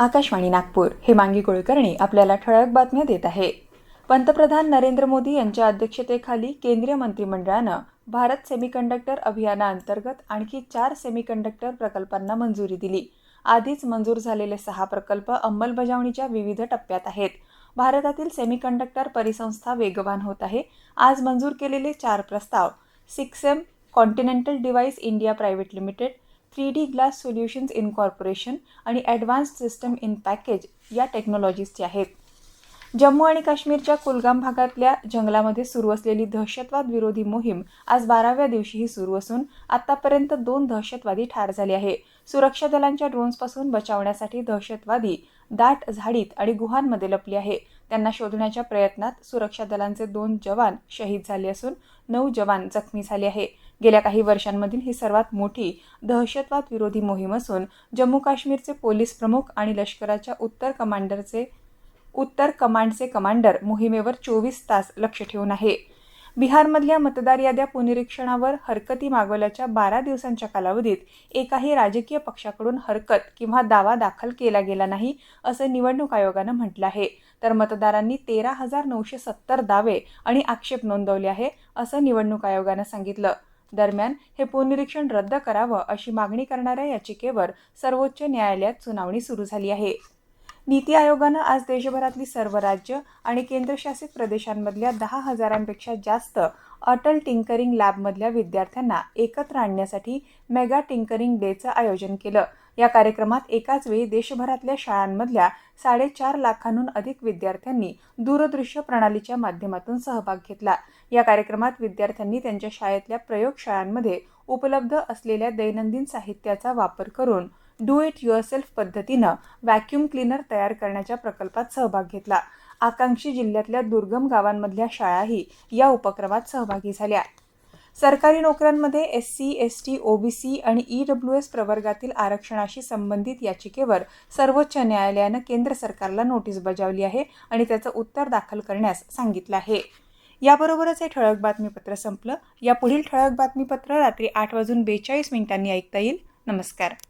आकाशवाणी नागपूर. हे मांगी कुलकर्णी आपल्याला ठळक बातम्या देत आहे. पंतप्रधान नरेंद्र मोदी यांच्या अध्यक्षतेखाली केंद्रीय मंत्रिमंडळानं भारत सेमीकंडक्टर अभियानाअंतर्गत आणखी चार सेमीकंडक्टर प्रकल्पांना मंजुरी दिली. आधीच मंजूर झालेले सहा प्रकल्प अंमलबजावणीच्या विविध टप्प्यात आहेत. भारतातील सेमीकंडक्टर परिसंस्था वेगवान होत आहे. आज मंजूर केलेले चार प्रस्ताव Sicsem continental device India private limited three D glass solutions incorporation आणि ॲडव्हान्स्ड सिस्टम इन पॅकेज या टेक्नॉलॉजीजचे आहेत. जम्मू आणि काश्मीरच्या कुलगाम भागातल्या जंगलामध्ये सुरू असलेली दहशतवाद विरोधी मोहीम आज बाराव्या दिवशीही सुरू असून आतापर्यंत दोन दहशतवादी ठार झाले आहे. सुरक्षा दलांच्या ड्रोन्सपासून बचावण्यासाठी दहशतवादी दाट झाडीत आणि गुहांमध्ये लपले आहे. त्यांना शोधण्याच्या प्रयत्नात सुरक्षा दलांचे दोन जवान शहीद झाले असून नऊ जवान जखमी झाले आहे. गेल्या काही वर्षांमधील ही सर्वात मोठी दहशतवाद विरोधी मोहीम असून जम्मू काश्मीरचे पोलीस प्रमुख आणि लष्कराच्या उत्तर कमांडरचे उत्तर कमांडचे कमांडर मोहिमेवर चोवीस तास लक्ष ठेवून आहे. बिहारमधल्या मतदार याद्या पुनरीक्षणावर हरकती मागवल्याच्या बारा दिवसांच्या कालावधीत एकाही राजकीय पक्षाकडून हरकत किंवा दावा दाखल केला गेला नाही असं निवडणूक आयोगानं म्हटलं आहे. तर मतदारांनी तेरा हजार नऊशे सत्तर दावे आणि आक्षेप नोंदवले आहे असं निवडणूक आयोगानं सांगितलं. दरम्यान हे पुनरीक्षण रद्द करावं अशी मागणी करणाऱ्या याचिकेवर सर्वोच्च न्यायालयात सुनावणी सुरू झाली आहे. नीती आयोगानं आज देशभरातली सर्व राज्य आणि केंद्रशासित प्रदेशांमधल्या दहा हजारांपेक्षा जास्त अटल टिंकरिंग लॅबमधल्या विद्यार्थ्यांना एकत्र आणण्यासाठी मेगा टिंकरिंग डेचं आयोजन केलं. या कार्यक्रमात एकाच वेळी देशभरातल्या शाळांमधल्या साडेचार लाखांहून अधिक विद्यार्थ्यांनी दूरदृश्य प्रणालीच्या माध्यमातून सहभाग घेतला. या कार्यक्रमात विद्यार्थ्यांनी त्यांच्या शाळेतल्या प्रयोगशाळांमध्ये उपलब्ध असलेल्या दैनंदिन साहित्याचा वापर करून डू इट युअरसेल्फ पद्धतीनं व्हॅक्यूम क्लीनर तयार करण्याच्या प्रकल्पात सहभाग घेतला. आकांक्षी जिल्ह्यातल्या दुर्गम गावांमधल्या शाळाही या उपक्रमात सहभागी झाल्या. सरकारी नोकऱ्यांमध्ये S C S T OBC आणि ई डब्ल्यू एस प्रवर्गातील आरक्षणाशी संबंधित याचिकेवर सर्वोच्च न्यायालयानं केंद्र सरकारला नोटीस बजावली आहे आणि त्याचं उत्तर दाखल करण्यास सांगितलं आहे. याबरोबरच हे ठळक बातमीपत्र संपलं. या पुढील ठळक बातमीपत्र रात्री आठ वाजून बेचाळीस मिनिटांनी ऐकता येईल. नमस्कार.